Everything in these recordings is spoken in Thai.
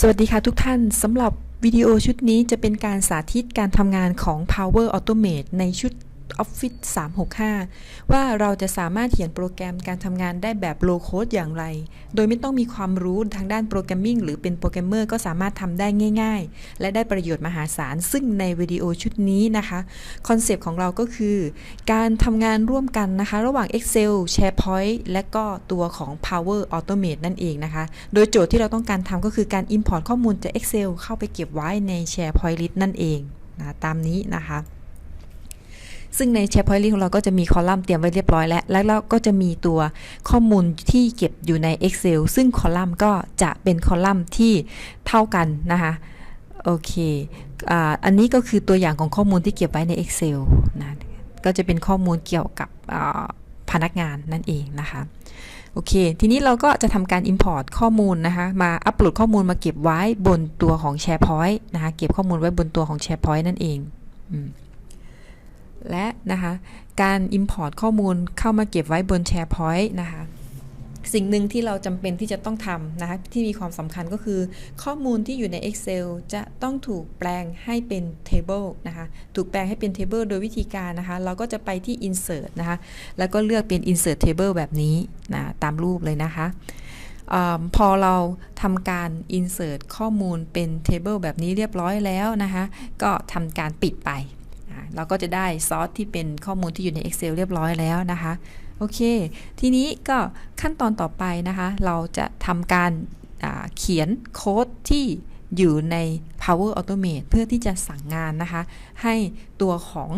สวัสดีค่ะทุกท่านสำหรับวิดีโอชุดนี้จะเป็นการสาธิตการทำงานของ Power Automate ในชุด Office 365 ว่าเราจะสามารถเขียนโปรแกรมการทำงานได้แบบ low code อย่างไร โดยไม่ต้องมีความรู้ทางด้านโปรแกรมมิ่งหรือเป็นโปรแกรมเมอร์ก็สามารถทำได้ง่าย ๆ และได้ประโยชน์มหาศาล ซึ่งในวิดีโอชุดนี้นะคะคอนเซปต์ของเราก็คือ การทำงานร่วมกันนะคะ ระหว่าง Excel SharePoint และก็ตัวของ Power Automate นั่นเองนะคะ โดยโจทย์ที่เราต้องการทำก็คือการ Import ข้อมูลจาก Excel เข้าไปเก็บไว้ใน SharePoint List นั่นเองนะตามนี้นะคะ ซึ่งใน SharePoint List ของเราก็จะมีคอลัมน์เตรียมไว้เรียบร้อยแล้ว แล้วเราก็จะมีตัวข้อมูลที่เก็บอยู่ใน Excel ซึ่งคอลัมน์ก็จะเป็นคอลัมน์ที่เท่ากันนะคะโอเคออันนี้ก็คือตัวอย่างของข้อมูลที่เก็บไว้ใน Excel นะก็จะเป็นข้อมูลเกี่ยวกับพนักงานนั่นเองนะคะโอเค ทีนี้เราก็จะทำการ Import ข้อมูลนะคะ มาอัปโหลดข้อมูลมาเก็บไว้บนตัวของ SharePoint นะคะ เก็บข้อมูลไว้บนตัวของ SharePoint นั่นเองอ และนะคะการ Import ข้อมูลเข้ามาเก็บไว้บน SharePoint นะคะสิ่งหนึ่งที่เราจำเป็นที่จะต้องทำนะคะที่มีความสำคัญก็คือ ข้อมูลที่อยู่ใน Excel จะต้องถูกแปลงให้เป็น Table นะคะถูกแปลงให้เป็น Table โดยวิธีการนะคะเราก็จะไปที่ Insert นะคะแล้วก็เลือกเป็น Insert Table แบบนี้นะตามรูปเลยนะคะอพอเราทำการ insert ข้อมูลเป็น table แบบนี้เรียบร้อยแล้วนะคะก็ทำการปิดไป เราก็จะได้ซอสที่เป็นข้อมูลที่อยู่ใน Excel เรียบร้อยแล้วนะคะ โอเค ทีนี้ก็ขั้นตอนต่อไปนะคะ เราจะทำการเขียนโค้ดที่อยู่ใน Power Automate เพื่อที่จะสั่งงานนะคะ ให้ตัวของ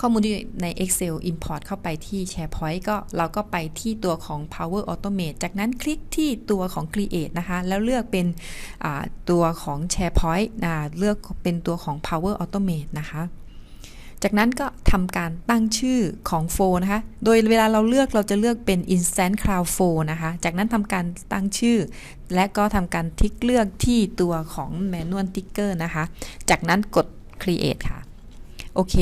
ข้อมูลที่ใน Excel Import เข้าไปที่ SharePoint ก็เราก็ไปที่ตัวของ Power Automate จากนั้นคลิกที่ตัวของ Create นะคะ แล้วเลือกเป็นตัวของ SharePoint เลือกเป็นตัวของ Power Automate นะคะจากนั้นก็ทำการตั้งชื่อของโฟนะคะ โดยเวลาเราเลือกเราจะเลือกเป็น Instant Cloud 4นะคะ จากนั้นทำการตั้งชื่อ และก็ทำการทิกเลือกที่ตัวของ Manual Ticker นะคะ จากนั้นกด Create ค่ะ โอเค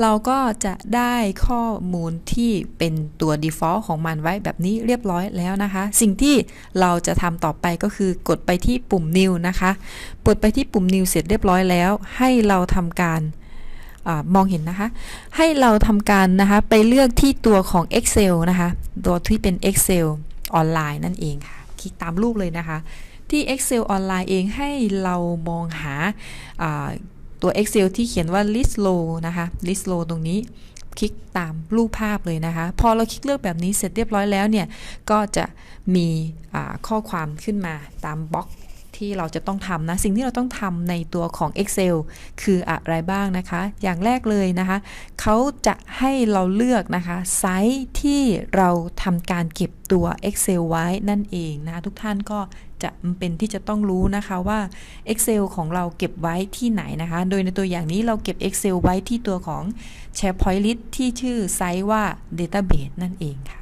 เราก็จะได้ข้อมูลที่เป็นตัว default ของมันไว้แบบนี้เรียบร้อยแล้วนะคะ สิ่งที่เราจะทำต่อไปก็คือกดไปที่ปุ่ม new นะคะ กดไปที่ปุ่ม new เสร็จเรียบร้อยแล้ว ให้เราทำการอมองเห็นนะคะ ให้เราทำการนะคะ ไปเลือกที่ตัวของ Excel นะคะ ตัวที่เป็น Excel ออนไลน์นั่นเองค่ะ คลิกตามรูปเลยนะคะ ที่ Excel ออนไลน์เองให้เรามองหา ตัว Excel ที่เขียนว่า list row นะคะ list row ตรงนี้ คลิกตามรูปภาพเลยนะคะ พอเราคลิกเลือกแบบนี้เสร็จเรียบร้อยแล้วเนี่ย ก็จะมีข้อความขึ้นมาตามบล็อก ที่เราจะต้องทำนะ สิ่งที่เราต้องทำในตัวของ Excel คืออะไรบ้างนะคะ อย่างแรกเลยนะคะ เขาจะให้เราเลือกนะคะไซส์ที่เราทำการเก็บตัว Excel ไว้นั่นเองนะทุกท่านก็จะเป็นที่จะต้องรู้นะคะว่า Excel ของเราเก็บไว้ที่ไหนนะคะ โดยในตัวอย่างนี้เราเก็บ Excel ไว้ที่ตัวของ SharePoint List ที่ชื่อไซส์ว่า Database นั่นเองค่ะ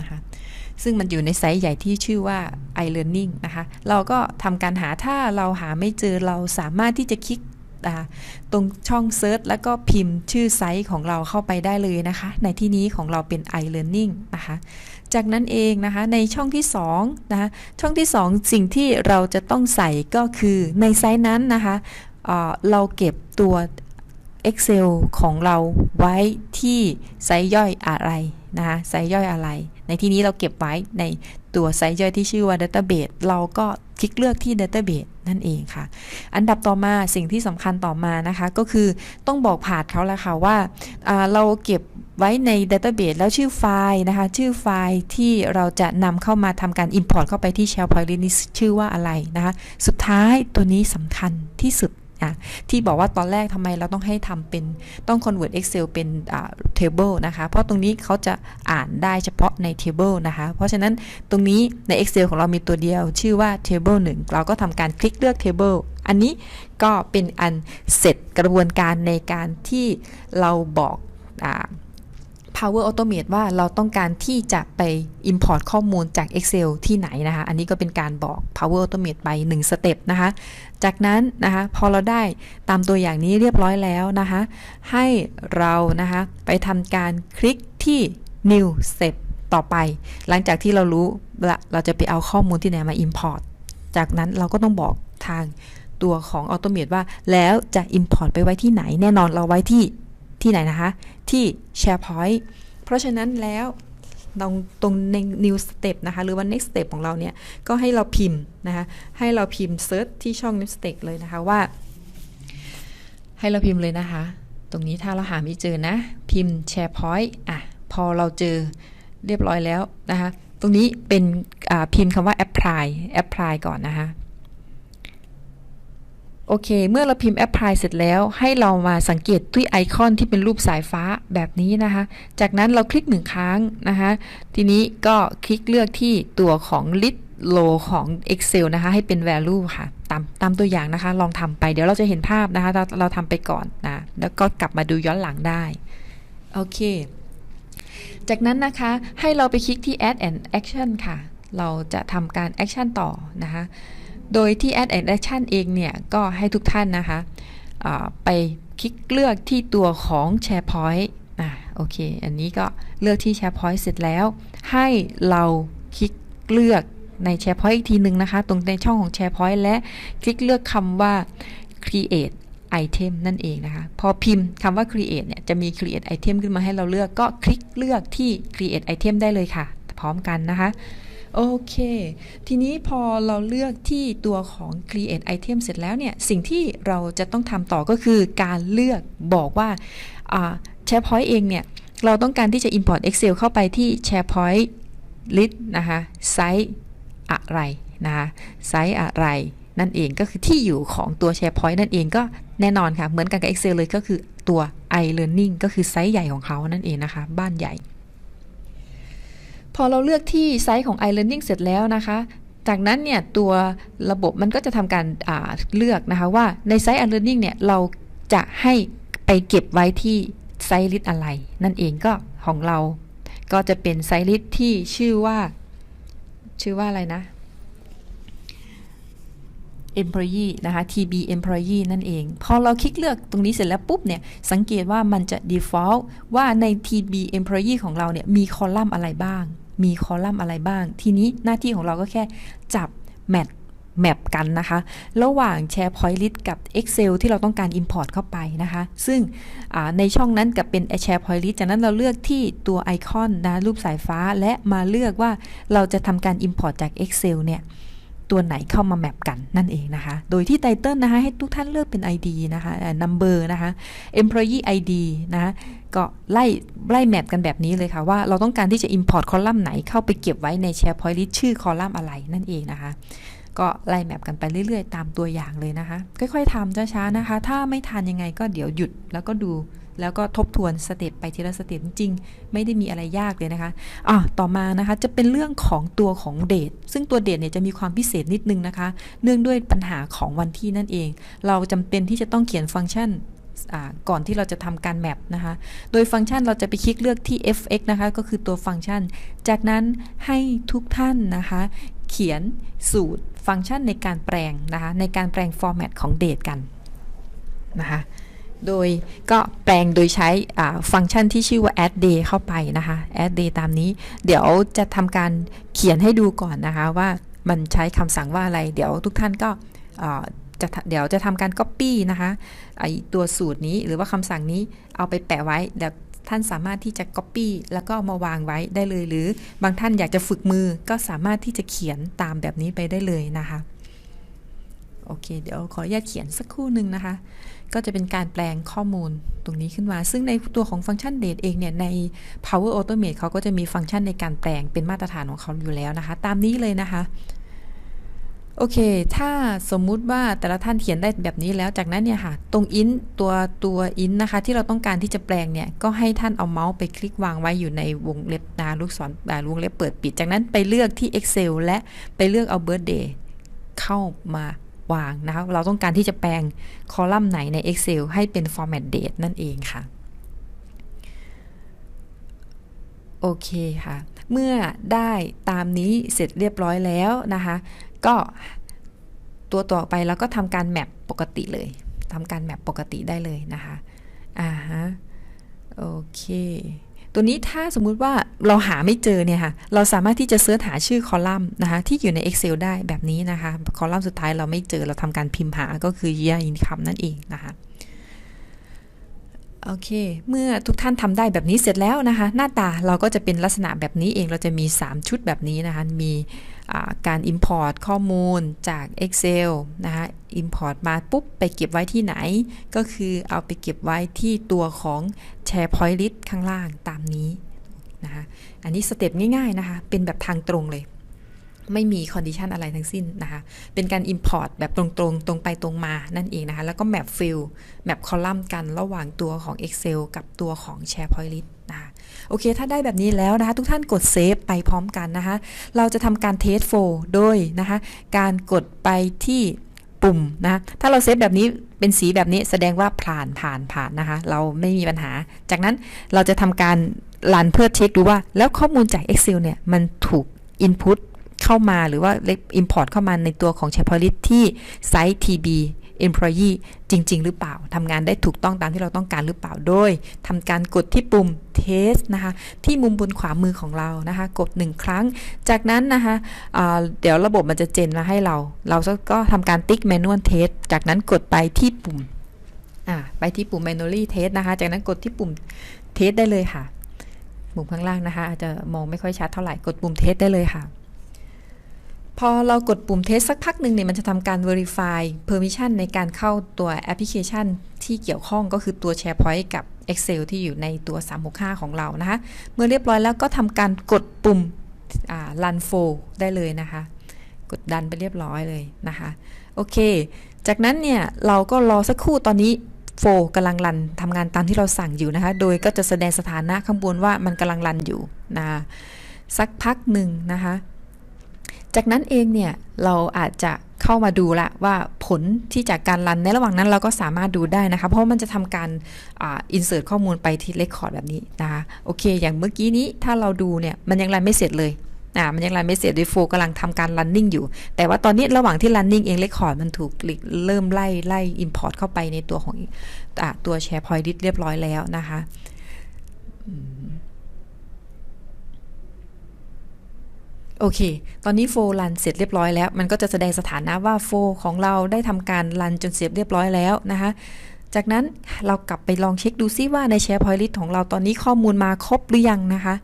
นะคะ ซึ่งมันอยู่ในไซส์ใหญ่ที่ชื่อว่า iLearning นะคะ เราก็ทำการหาถ้าเราหาไม่เจอเราสามารถที่จะคลิกตรงช่อง Search แล้วก็พิมพ์ชื่อไซต์ของเราเข้าไปได้เลยนะคะ ในที่นี้ของเราเป็น iLearning นะคะ จากนั้นเองนะคะในช่องที่2นะคะช่องที่ 2 สิ่งที่เราจะต้องใส่ก็คือในไซต์นั้นนะคะเเราเก็บตัว Excel ของเราไว้ที่ไซต์ย่อยอะไรนะคะไซต์ย่อยอะไร ในที่นี้เราเก็บไว้ในตัวไซต์ย่อยที่ชื่อว่า Database เราก็คลิกเลือกที่ Database นั่นเองค่ะ อันดับต่อมาสิ่งที่สำคัญต่อมานะคะ ก็คือต้องบอกผ่านเขาแล้วค่ะว่าเราเก็บไว้ใน Database แล้วชื่อไฟล์นะคะ ชื่อไฟล์ที่เราจะนำเข้ามาทำการ Import เข้าไปที่ SharePoint นี้ชื่อว่าอะไรนะคะ สุดท้ายตัวนี้สำคัญที่สุด ที่บอกว่าตอนแรกทำไมเราต้องให้ทำเป็นต้อง convert Excel เป็น table นะคะ เพราะตรงนี้เขาจะอ่านได้เฉพาะใน table นะคะ เพราะฉะนั้นตรงนี้ใน Excel ของเรามีตัวเดียว ชื่อว่า table 1 เราก็ทำการคลิกเลือก table อันนี้ก็เป็นอันเสร็จกระบวนการในการที่เราบอก Power Automate ว่าเราต้องการที่จะไป Import ข้อมูลจาก Excel ที่ไหนนะคะ อันนี้ก็เป็นการบอก Power Automate ไป1สเต็ปนะคะ จากนั้นนะคะพอเราได้ตามตัวอย่างนี้เรียบร้อยแล้วนะคะให้เรานะคะไปทำการคลิกที่ New Step ต่อไป หลังจากที่เรารู้ละเราจะไปเอาข้อมูลที่ไหนมา Import จากนั้นเราก็ต้องบอกทางตัวของ Automate ว่าแล้วจะ Import ไปไว้ที่ไหนแน่นอนเราไว้ที่ที่ไหนนะคะ ที่ SharePoint เพราะฉะนั้นแล้ว ตรงตรงใน new step นะคะหรือว่า next step ของเราเนี่ย ก็ให้เราพิมพ์นะคะให้เราพิมพ์ search ที่ช่อง New step เลยนะคะว่า ให้เราพิมพ์เลยนะคะ ตรงนี้ถ้าเราหาไม่เจอนะ พิมพ์ SharePoint อะพอเราเจอเรียบร้อยแล้วนะคะตรงนี้เป็นพิมพ์คำว่า apply apply ก่อนนะคะ โอเค เมื่อเราพิมพ์ apply เสร็จแล้ว ให้เรามาสังเกตที่ไอคอนที่เป็นรูปสายฟ้าแบบนี้นะคะ จากนั้นเราคลิกหนึ่งครั้งนะคะ ทีนี้ก็คลิกเลือกที่ตัวของ list row ของ Excel นะคะ ให้เป็น value ค่ะ ตามตามตัวอย่างนะคะ ลองทำไป เดี๋ยวเราจะเห็นภาพนะคะ เราเราทำไปก่อนนะ แล้วก็กลับมาดูย้อนหลังได้ โอเค จากนั้นนะคะ ให้เราไปคลิกที่ add and action ค่ะ เราจะทำการ action ต่อนะคะ โดยที่ add and action เองเนี่ย ก็ให้ทุกท่านนะคะไปคลิกเลือกที่ตัวของ SharePoint อะโอเค อันนี้ก็เลือกที่ SharePoint เสร็จแล้ว ให้เราคลิกเลือกใน SharePoint อีกทีหนึ่งนะคะ ตรงในช่องของ SharePoint และคลิกเลือกคำว่า create item นั่นเองนะคะ พอพิมพ์คำว่า create เนี่ย จะมี create item ขึ้นมาให้เราเลือก ก็คลิกเลือกที่ create item ได้เลยค่ะ พร้อมกันนะคะ โอเค ทีนี้พอเราเลือกที่ตัวของ create item เสร็จแล้วเนี่ย สิ่งที่เราจะต้องทำต่อก็คือการเลือกบอกว่า SharePoint เองเนี่ย เราต้องการที่จะ import Excel เข้าไปที่ SharePoint list นะคะไซต์อะไรนะคะไซต์อะไรนั่นเองก็คือที่อยู่ของตัว SharePoint นั่นเองก็แน่นอนค่ะ เหมือนกันกับ Excel เลยก็คือตัว iLearning ก็คือไซส์ใหญ่ของเขานั่นเองนะคะ บ้านใหญ่ พอเราเลือกที่ไซส์ของ iLearning เสร็จแล้วนะคะ จากนั้นเนี่ยตัวระบบมันก็จะทำการเลือกนะคะว่าในไซส์ iLearning เนี่ยเราจะให้ไปเก็บไว้ที่ไซส์ลิสอะไร นั่นเองก็ของเราก็จะเป็นไซส์ลิสที่ชื่อว่า ชื่อว่าอะไรนะ employee นะคะ TB employee นั่นเอง พอเราคลิกเลือกตรงนี้เสร็จแล้วปุ๊บเนี่ย สังเกตว่ามันจะ default ว่าใน TB employee ของเราเนี่ย มีคอลัมน์อะไรบ้าง มีคอลัมน์อะไรบ้าง ทีนี้หน้าที่ของเราก็แค่จับแมทแมปกันนะคะ ระหว่าง SharePoint List กับ Excel ที่เราต้องการ Import เข้าไปนะคะ ซึ่งในช่องนั้นกับเป็น SharePoint List จากนั้นเราเลือกที่ตัวไอคอนนะรูปสายฟ้าและมาเลือกว่าเราจะทำการ Import จาก Excel เนี่ย ตัวไหนเข้ามาแมปกันนั่นเองนะคะ โดยที่ไตเติลนะคะให้ทุกท่านเลือกเป็น ID นะคะ number นะคะ employee ID นะก็ไล่ไล่แมปกันแบบนี้เลยค่ะ ว่าเราต้องการที่จะ import คอลัมน์ไหนเข้าไปเก็บไว้ใน SharePoint List ชื่อคอลัมน์อะไรนั่นเองนะคะก็ไล่แมปกันไปเรื่อยๆ ตามตัวอย่างเลยนะคะ ค่อยๆทำช้าๆนะคะ ถ้าไม่ทันยังไงก็เดี๋ยวหยุดแล้วก็ดู แล้วก็ทบทวนสเต็ปไปทีละสเต็ปจริง ไม่ได้มีอะไรยากเลยนะคะอะต่อมานะคะจะเป็นเรื่องของตัวของเดทซึ่งตัวเดทเนี่ยจะมีความพิเศษนิดนึงนะคะ เนื่องด้วยปัญหาของวันที่นั่นเอง เราจำเป็นที่จะต้องเขียนฟังก์ชันก่อนที่เราจะทำการแมปนะคะ โดยฟังก์ชันเราจะไปคลิกเลือกที่ fx นะคะ ก็คือตัวฟังก์ชัน จากนั้นให้ทุกท่านนะคะ เขียนสูตรฟังก์ชันในการแปลงนะคะ ในการแปลงฟอร์แมตของเดทกันนะคะ โดยก็แปลงโดยใช้ฟังก์ชันที่ชื่อว่า add day เข้าไปนะคะ add day ตามนี้ เดี๋ยวจะทำการเขียนให้ดูก่อนนะคะว่ามันใช้คำสั่งว่าอะไร เดี๋ยวทุกท่านก็จะเดี๋ยวจะทำการ Copy นะคะไอตัวสูตรนี้หรือว่าคำสั่งนี้เอาไปแปะไว้เดี๋ยวท่านสามารถที่จะ Copy แล้วก็มาวางไว้ได้เลย หรือบางท่านอยากจะฝึกมือก็สามารถที่จะเขียนตามแบบนี้ไปได้เลยนะคะ โอเค เดี๋ยวขออนุญาตเขียนสักครู่หนึ่งนะคะ ก็จะเป็นการแปลงข้อมูลตรงนี้ขึ้นมา ซึ่งในตัวของฟังก์ชัน date เองเนี่ยใน Power Automate เขาก็จะมีฟังก์ชันในการแปลงเป็นมาตรฐานของเขาอยู่แล้วนะคะ ตามนี้เลยนะคะโอเค ถ้าสมมุติว่าแต่ละท่านเขียนได้แบบนี้แล้ว จากนั้นเนี่ยค่ะ ตรงอินตัวตัวอินนะคะ ที่เราต้องการที่จะแปลงเนี่ย ก็ให้ท่านเอาเมาส์ไปคลิกวางไว้อยู่ในวงเล็บนาลูกศรวงเล็บเปิดปิด จากนั้นไปเลือกที่ Excel และไปเลือกเอา birthday เข้ามา วางนะคะเราต้องการที่จะแปลงคอลัมน์ไหนใน Excel ให้เป็น format date นั่นเองค่ะ โอเคค่ะ เมื่อได้ตามนี้เสร็จเรียบร้อยแล้วนะคะ ก็ตัวต่อไปแล้วก็ทำการแมปปกติเลยทำการแมปปกติได้เลยนะคะ อ่าฮะ โอเค ตัวนี้ถ้าสมมุติว่าเราหาไม่เจอเนี่ยค่ะ เราสามารถที่จะเสิร์ชหาชื่อคอลัมน์นะคะที่อยู่ใน Excel ได้แบบนี้นะคะ คอลัมน์สุดท้ายเราไม่เจอเราทำการพิมพ์หาก็คือ year income นั่นเองนะคะโอเค เมื่อทุกท่านทำได้แบบนี้เสร็จแล้วนะคะ หน้าตาเราก็จะเป็นลักษณะแบบนี้เอง เราจะมี 3 ชุดแบบนี้นะคะ มี การ Import ข้อมูลจาก Excel นะคะ Import มาปุ๊บไปเก็บไว้ที่ไหน ก็คือเอาไปเก็บไว้ที่ตัวของ SharePoint List ข้างล่างตามนี้นะคะอันนี้สเต็ปง่ายๆนะคะ เป็นแบบทางตรงเลย ไม่มีคอนดิชันอะไรทั้งสิ้นนะคะ เป็นการ Import แบบตรงๆ ตรงไปตรงมานั่นเองนะคะ แล้วก็ Map Field Map Column กันระหว่างตัวของ Excel กับตัวของ SharePoint List นะคะ โอเค ถ้าได้แบบนี้แล้วนะคะ ทุกท่านกดเซฟไปพร้อมกันนะคะ เราจะทำการเทสโฟโดยนะคะ การกดไปที่ปุ่มนะ ถ้าเราเซฟแบบนี้เป็นสีแบบนี้แสดงว่าผ่านผ่านผ่านนะคะ เราไม่มีปัญหา จากนั้นเราจะทำการรันเพื่อเช็คดูว่า แล้วข้อมูลจาก Excel เนี่ย มันถูก Input เข้ามาหรือว่า Import เข้ามาในตัวของ SharePoint ที่ไซต์ TB employee จริง ๆ หรือเปล่าทำงานได้ถูกต้องตามที่เราต้องการหรือเปล่าโดยทำการกดที่ปุ่ม test นะคะที่มุมบนขวามือของเรานะคะกด 1 ครั้ง จากนั้นนะคะเดี๋ยวระบบมันจะเจนมาให้เรา เราก็ทำการติ๊ก manual test จากนั้นกดไปที่ปุ่มไปที่ปุ่ม manually test นะคะ จากนั้นกดที่ปุ่ม test ได้เลยค่ะ ปุ่มข้างล่างนะคะ อาจจะมองไม่ค่อยชัดเท่าไหร่ กดปุ่ม test ได้เลยค่ะ พอเรากดปุ่มเทสสักพักหนึ่งเนี่ยมันจะทำการ verify permission ในการเข้าตัวแอปพลิเคชันที่เกี่ยวข้องก็คือตัว SharePoint กับ Excel ที่อยู่ในตัว 365 ของเรานะคะ เมื่อเรียบร้อยแล้วก็ทำการกดปุ่ม run flow ได้เลยนะคะ กดดันไปเรียบร้อยเลยนะคะ โอเค จากนั้นเนี่ยเราก็รอสักครู่ตอนนี้โฟกำลังรันทำงานตามที่เราสั่งอยู่นะคะ โดยก็จะแสดงสถานะข้างบนว่ามันกำลังรันอยู่นะสักพักหนึ่งนะคะ จากนั้นเองเนี่ยเราอาจจะเข้ามาดูละว่าผลที่จากการรันในระหว่างนั้นเราก็สามารถดูได้นะคะ เพราะมันจะทำการอินเสิร์ตข้อมูลไปที่เลคคอร์ดแบบนี้นะคะโอเค อย่างเมื่อกี้นี้ถ้าเราดูเนี่ยมันยังรันไม่เสร็จเลยอ่ามันยังรันไม่เสร็จด้วยโฟกำลังทำการรันนิ่งอยู่ แต่ว่าตอนนี้ระหว่างที่รันนิ่งเองเลคคอร์ดมันถูกเริ่มไล่ไล่อินพอร์ตเข้าไปในตัวของอตัวแชร์พอยต์เรียบร้อยแล้วนะคะ โอเค ตอนนี้โฟลันเสร็จเรียบร้อยแล้ว มันก็จะแสดงสถานะว่าโฟของเราได้ทำการรันจนเสร็จเรียบร้อยแล้วนะคะ จากนั้นเรากลับไปลองเช็คดูซิว่าในแชร์พอยลิทของเราตอนนี้ข้อมูลมาครบหรือยังนะคะ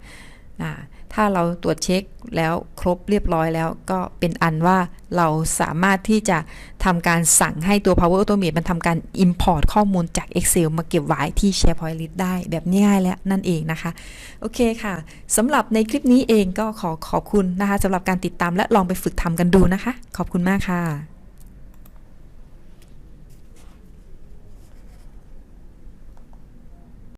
ถ้าเราตรวจเช็คแล้วครบเรียบร้อยแล้วก็เป็นอันว่าเราสามารถที่จะทำการสั่งให้ตัว Power Automate มันทำการ Import ข้อมูลจาก Excel มาเก็บไว้ที่ SharePoint List ได้แบบง่ายแล้วนั่นเองนะคะ โอเคค่ะสำหรับในคลิปนี้เองก็ขอขอบคุณนะคะสำหรับการติดตามและลองไปฝึกทำกันดูนะคะ ขอบคุณมากค่ะ